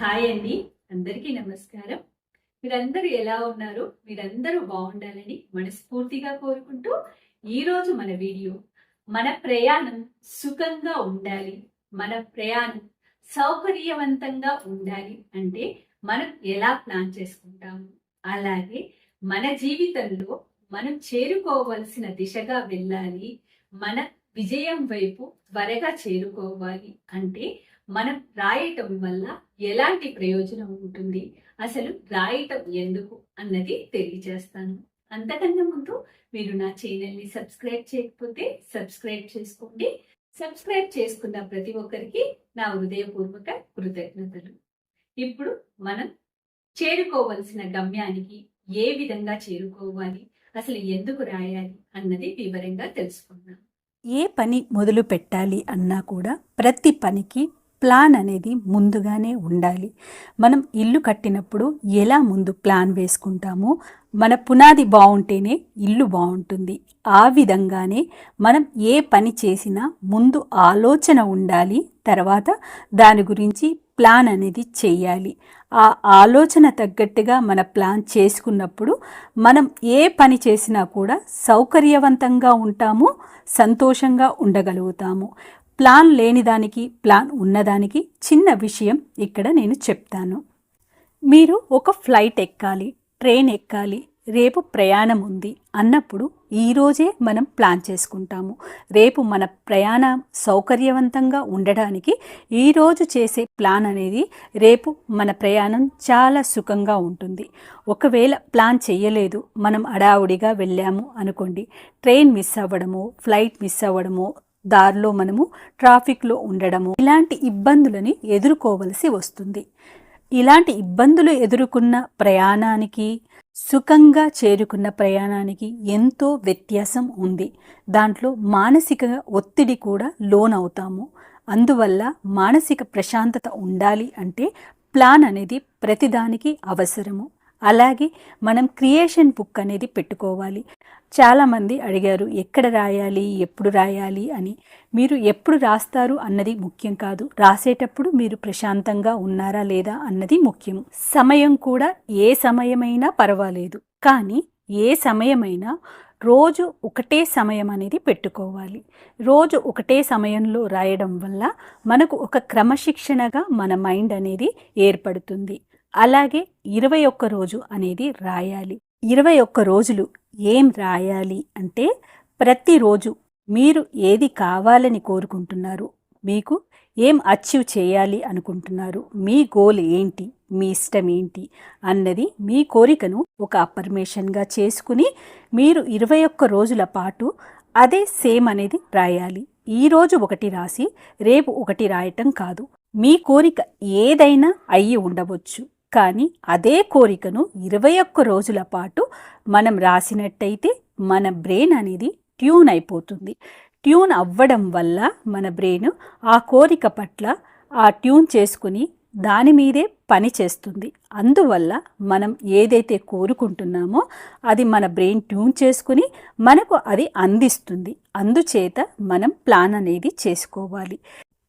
Hi అండి. అందరికీ నమస్కారం. మీరందరూ ఎలా ఉన్నారు? మీరందరూ బాగుండాలని మనస్ఫూర్తిగా కోరుకుంటూ ఈరోజు మన వీడియో మన ప్రయాణం సుఖంగా ఉండాలి. మన ప్రయాణం సౌకర్యవంతంగా ఉండాలి అంటే మనం ఎలా ప్లాన్ చేసుకుంటాము? అలాగే మన జీవితంలో మనం చేరుకోవలసిన దిశగా వెళ్ళాలి. మన విజయం వైపు త్వరగా చేరుకోవాలి అంటే మనం రాయటం వల్ల ఎలాంటి ప్రయోజనం ఉంటుంది? అసలు రాయటం ఎందుకు అన్నది తెలియజేస్తాను. అంతకన్నా ముందు మీరు నా ఛానల్ని సబ్స్క్రైబ్ చేయకపోతే సబ్స్క్రైబ్ చేసుకోండి. సబ్స్క్రైబ్ చేసుకున్న ప్రతి ఒక్కరికి నా హృదయపూర్వక కృతజ్ఞతలు. ఇప్పుడు మనం చేరుకోవలసిన గమ్యానికి ఏ విధంగా చేరుకోవాలి? అసలు ఎందుకు రాయాలి? అన్నది వివరంగా తెలుసుకుందాం. ఏ పని మొదలు పెట్టాలి అన్నా కూడా ప్రతి పనికి ప్లాన్ అనేది ముందుగానే ఉండాలి. మనం ఇల్లు కట్టినప్పుడు ఎలా ముందు ప్లాన్ వేసుకుంటామో మన పునాది బాగుంటేనే ఇల్లు బాగుంటుంది. ఆ విధంగానే మనం ఏ పని చేసినా ముందు ఆలోచన ఉండాలి తర్వాత దాని గురించి ప్లాన్ అనేది చేయాలి. ఆ ఆలోచన తగ్గట్టుగా మన ప్లాన్ చేసుకున్నప్పుడు మనం ఏ పని చేసినా కూడా సౌకర్యవంతంగా ఉంటాము సంతోషంగా ఉండగలుగుతాము. ప్లాన్ లేనిదానికి ప్లాన్ ఉన్నదానికి చిన్న విషయం ఇక్కడ నేను చెప్తాను. మీరు ఒక ఫ్లైట్ ఎక్కాలి ట్రైన్ ఎక్కాలి రేపు ప్రయాణం ఉంది అన్నప్పుడు ఈరోజే మనం ప్లాన్ చేసుకుంటాము. రేపు మన ప్రయాణం సౌకర్యవంతంగా ఉండడానికి ఈరోజు చేసే ప్లాన్ అనేది రేపు మన ప్రయాణం చాలా సుఖంగా ఉంటుంది. ఒకవేళ ప్లాన్ చేయలేదు మనం అడావుడిగా వెళ్ళాము అనుకోండి ట్రైన్ మిస్ అవ్వడము ఫ్లైట్ మిస్ అవ్వడము దారిలో మనము ట్రాఫిక్లో ఉండడము ఇలాంటి ఇబ్బందులని ఎదుర్కోవలసి వస్తుంది. ఇలాంటి ఇబ్బందులు ఎదుర్కొన్న ప్రయాణానికి సుఖంగా చేరుకున్న ప్రయాణానికి ఎంతో వ్యత్యాసం ఉంది. దాంట్లో మానసిక ఒత్తిడి కూడా లోనవుతాము. అందువల్ల మానసిక ప్రశాంతత ఉండాలి అంటే ప్లాన్ అనేది ప్రతిదానికి అవసరము. అలాగే మనం క్రియేషన్ బుక్ అనేది పెట్టుకోవాలి. చాలామంది అడిగారు ఎక్కడ రాయాలి? ఎప్పుడు రాయాలి? అని. మీరు ఎప్పుడు రాస్తారు అన్నది ముఖ్యం కాదు. రాసేటప్పుడు మీరు ప్రశాంతంగా ఉన్నారా లేదా అన్నది ముఖ్యం. సమయం కూడా ఏ సమయమైనా పర్వాలేదు. కానీ ఏ సమయమైనా రోజు ఒకటే సమయం అనేది పెట్టుకోవాలి. రోజు ఒకటే సమయంలో రాయడం వల్ల మనకు ఒక క్రమశిక్షణగా మన మైండ్ అనేది ఏర్పడుతుంది. అలాగే ఇరవై ఒక్క రోజు అనేది రాయాలి. ఇరవై ఒక్క రోజులు ఏం రాయాలి అంటే ప్రతిరోజు మీరు ఏది కావాలని కోరుకుంటున్నారు మీకు ఏం అచీవ్ చేయాలి అనుకుంటున్నారు మీ గోల్ ఏంటి మీ ఇష్టం ఏంటి అన్నది మీ కోరికను ఒక అఫర్మేషన్గా చేసుకుని మీరు ఇరవై ఒక్క రోజుల పాటు అదే సేమ్ అనేది రాయాలి. ఈరోజు ఒకటి రాసి రేపు ఒకటి రాయటం కాదు. మీ కోరిక ఏదైనా అయ్యి ఉండవచ్చు. కానీ అదే కోరికను ఇరవై ఒక్క రోజుల పాటు మనం రాసినట్టయితే మన బ్రెయిన్ అనేది ట్యూన్ అయిపోతుంది. ట్యూన్ అవ్వడం వల్ల మన బ్రెయిన్ ఆ కోరిక పట్ల ఆ ట్యూన్ చేసుకుని దాని మీదే పని చేస్తుంది. అందువల్ల మనం ఏదైతే కోరుకుంటున్నామో అది మన బ్రెయిన్ ట్యూన్ చేసుకుని మనకు అది అందిస్తుంది. అందుచేత మనం ప్లాన్ అనేది చేసుకోవాలి.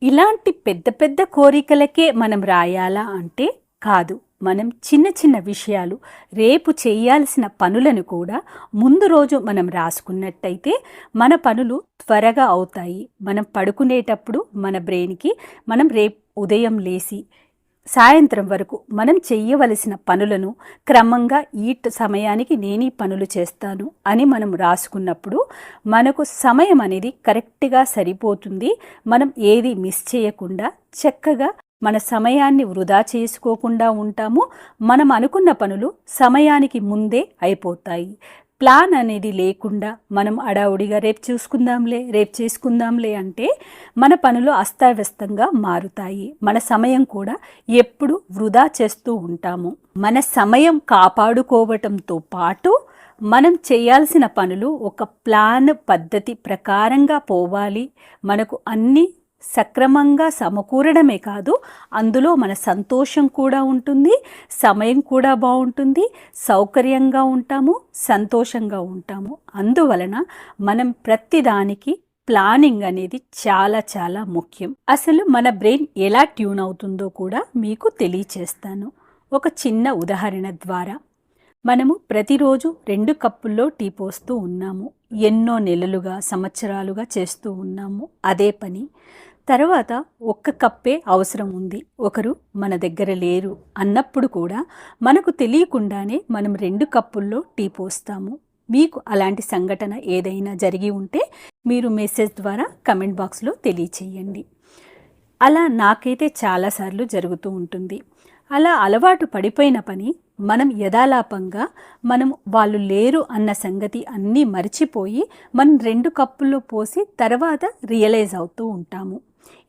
ఇలాంటి పెద్ద పెద్ద కోరికలకే మనం రాయాలా అంటే కాదు. మనం చిన్న చిన్న విషయాలు రేపు చేయాల్సిన పనులను కూడా ముందు రోజు మనం రాసుకున్నట్టయితే మన పనులు త్వరగా అవుతాయి. మనం పడుకునేటప్పుడు మన బ్రెయిన్కి మనం రేపు ఉదయం లేసి సాయంత్రం వరకు మనం చెయ్యవలసిన పనులను క్రమంగా ఈ సమయానికి నేను ఈ పనులు చేస్తాను అని మనం రాసుకున్నప్పుడు మనకు సమయం అనేది కరెక్ట్గా సరిపోతుంది. మనం ఏది మిస్ చేయకుండా చక్కగా మన సమయాన్ని వృధా చేసుకోకుండా ఉంటాము. మనం అనుకున్న పనులు సమయానికి ముందే అయిపోతాయి. ప్లాన్ అనేది లేకుండా మనం అడావుడిగా రేపు చూసుకుందాంలే రేపు చేసుకుందాంలే అంటే మన పనులు అస్తావ్యస్తంగా మారుతాయి. మన సమయం కూడా ఎప్పుడు వృధా చేస్తూ ఉంటాము. మన సమయం కాపాడుకోవటంతో పాటు మనం చేయాల్సిన పనులు ఒక ప్లాన్ పద్ధతి ప్రకారంగా పోవాలి. మనకు అన్ని సక్రమంగా సమకూరడమే కాదు అందులో మన సంతోషం కూడా ఉంటుంది సమయం కూడా బాగుంటుంది సౌకర్యంగా ఉంటాము సంతోషంగా ఉంటాము. అందువలన మనం ప్రతిదానికి ప్లానింగ్ అనేది చాలా చాలా ముఖ్యం. అసలు మన బ్రెయిన్ ఎలా ట్యూన్ అవుతుందో కూడా మీకు తెలియచేస్తాను. ఒక చిన్న ఉదాహరణ ద్వారా. మనము ప్రతిరోజు రెండు కప్పుల్లో టీ పోస్తూ ఉన్నాము. ఎన్నో నెలలుగా సంవత్సరాలుగా చేస్తూ ఉన్నాము. అదే పని తర్వాత ఒక్క కప్పే అవసరం ఉంది. ఒకరు మన దగ్గర లేరు అన్నప్పుడు కూడా మనకు తెలియకుండానే మనం రెండు కప్పుల్లో టీ పోస్తాము. మీకు అలాంటి సంఘటన ఏదైనా జరిగి ఉంటే మీరు మెసేజ్ ద్వారా కమెంట్ బాక్స్లో తెలియచేయండి. అలా నాకైతే చాలాసార్లు జరుగుతూ ఉంటుంది. అలా అలవాటు పడిపోయిన పని మనం యథాలాపంగా మనం వాళ్ళు లేరు అన్న సంగతి అన్నీ మర్చిపోయి మనం రెండు కప్పుల్లో పోసి తర్వాత రియలైజ్ అవుతూ ఉంటాము.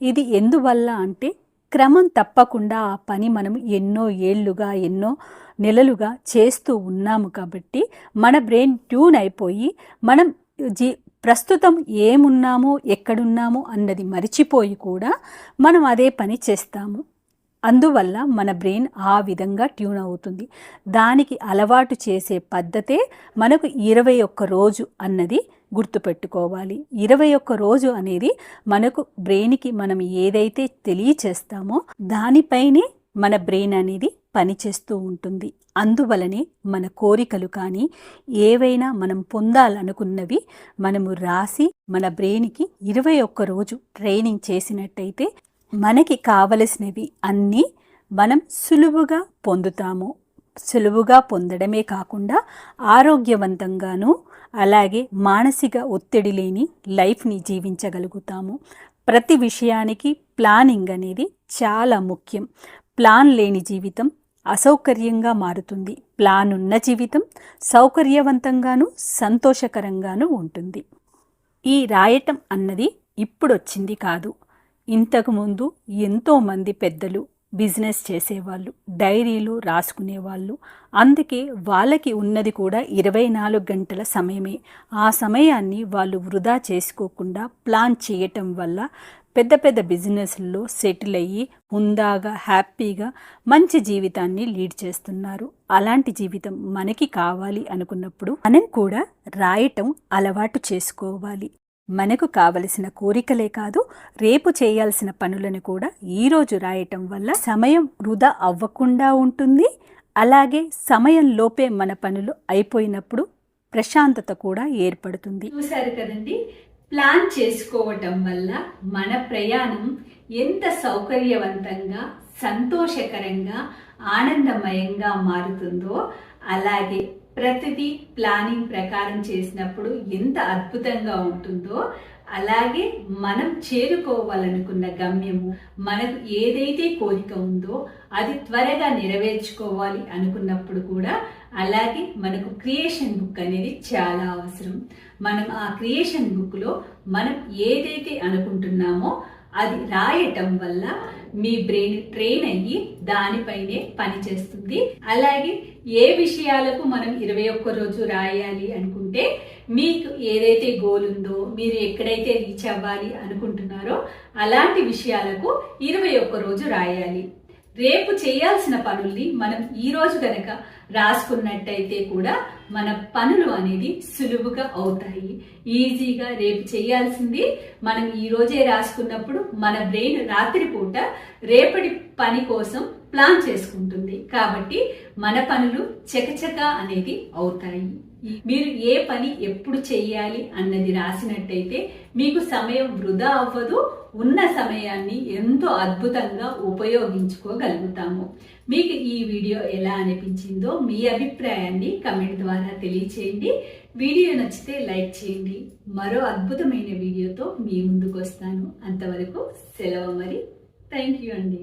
ఇది ఎందువల్ల అంటే క్రమం తప్పకుండా ఆ పని మనం ఎన్నో ఏళ్ళుగా ఎన్నో నెలలుగా చేస్తూ ఉన్నాము కాబట్టి మన బ్రెయిన్ ట్యూన్ అయిపోయి మనం జీ ప్రస్తుతం ఏమున్నామో ఎక్కడున్నామో అన్నది మరిచిపోయి కూడా మనం అదే పని చేస్తాము. అందువల్ల మన బ్రెయిన్ ఆ విధంగా ట్యూన్ అవుతుంది. దానికి అలవాటు చేసే పద్ధతే మనకు ఇరవై ఒక్క రోజు అన్నది గుర్తుపెట్టుకోవాలి. ఇరవై ఒక్క రోజు అనేది మనకు బ్రెయిన్కి మనం ఏదైతే తెలియచేస్తామో దానిపైనే మన బ్రెయిన్ అనేది పనిచేస్తూ ఉంటుంది. అందువలనే మన కోరికలు కానీ ఏవైనా మనం పొందాలనుకున్నవి మనము రాసి మన బ్రెయిన్కి ఇరవై ఒక్క రోజు ట్రైనింగ్ చేసినట్టయితే మనకి కావలసినవి అన్నీ మనం సులువుగా పొందుతాము. సులువుగా పొందడమే కాకుండా ఆరోగ్యవంతంగాను అలాగే మానసిక ఒత్తిడి లేని లైఫ్ని జీవించగలుగుతాము. ప్రతి విషయానికి ప్లానింగ్ అనేది చాలా ముఖ్యం. ప్లాన్ లేని జీవితం అసౌకర్యంగా మారుతుంది. ప్లాన్ ఉన్న జీవితం సౌకర్యవంతంగాను సంతోషకరంగాను ఉంటుంది. ఈ రాయటం అన్నది ఇప్పుడొచ్చింది కాదు. ఇంతకుముందు ఎంతోమంది పెద్దలు బిజినెస్ చేసేవాళ్ళు డైరీలు రాసుకునేవాళ్ళు. అందుకే వాళ్ళకి ఉన్నది కూడా ఇరవై నాలుగు గంటల సమయమే. ఆ సమయాన్ని వాళ్ళు వృధా చేసుకోకుండా ప్లాన్ చేయటం వల్ల పెద్ద పెద్ద బిజినెస్ల్లో సెటిల్ అయ్యి హుందాగా హ్యాపీగా మంచి జీవితాన్ని లీడ్ చేస్తున్నారు. అలాంటి జీవితం మనకి కావాలి అనుకున్నప్పుడు మనం కూడా రాయటం అలవాటు చేసుకోవాలి. మనకు కావలసిన కోరికలే కాదు రేపు చేయాల్సిన పనులను కూడా ఈరోజు రాయటం వల్ల సమయం వృధా అవ్వకుండా ఉంటుంది. అలాగే సమయం లోపే మన పనులు అయిపోయినప్పుడు ప్రశాంతత కూడా ఏర్పడుతుంది. చూశారు కదండి ప్లాన్ చేసుకోవటం వల్ల మన ప్రయాణం ఎంత సౌకర్యవంతంగా సంతోషకరంగా ఆనందమయంగా మారుతుందో అలాగే ప్రతిదీ ప్లానింగ్ ప్రకారం చేసినప్పుడు ఎంత అద్భుతంగా ఉంటుందో అలాగే మనం చేరుకోవాలనుకున్న గమ్యము మనకు ఏదైతే కోరిక ఉందో అది త్వరగా నెరవేర్చుకోవాలి అనుకున్నప్పుడు కూడా అలాగే మనకు క్రియేషన్ బుక్ అనేది చాలా అవసరం. మనం ఆ క్రియేషన్ బుక్లో మనం ఏదైతే అనుకుంటున్నామో అది రాయటం వల్ల మీ బ్రెయిన్ ట్రైన్ అయ్యి దానిపైనే పనిచేస్తుంది అలాగే ఏ విషయాలకు మనం ఇరవై ఒక్క రోజు రాయాలి అనుకుంటే మీకు ఏదైతే గోల్ ఉందో మీరు ఎక్కడైతే రీచ్ అవ్వాలి అనుకుంటున్నారో అలాంటి విషయాలకు ఇరవై ఒక్క రోజు రాయాలి. రేపు చేయాల్సిన పనుల్ని మనం ఈరోజు కనుక రాసుకున్నట్టయితే కూడా మన పనులు అనేది సులువుగా అవుతాయి. ఈజీగా రేపు చేయాల్సింది మనం ఈ రోజే రాసుకున్నప్పుడు మన బ్రెయిన్ రాత్రిపూట రేపటి పని కోసం ప్లాన్ చేసుకుంటుంది. కాబట్టి మన పనులు చకచక అనేది అవుతాయి. మీరు ఏ పని ఎప్పుడు చేయాలి అన్నది రాసినట్టయితే మీకు సమయం వృధా అవ్వదు ఉన్న సమయాన్ని ఎంతో అద్భుతంగా ఉపయోగించుకోగలుగుతాము. మీకు ఈ వీడియో ఎలా అనిపించిందో మీ అభిప్రాయాన్ని కమెంట్ ద్వారా తెలియచేయండి. వీడియో నచ్చితే లైక్ చేయండి. మరో అద్భుతమైన వీడియోతో మీ ముందుకు వస్తాను అంతవరకు సెలవు మరి. థ్యాంక్ యూ అండి.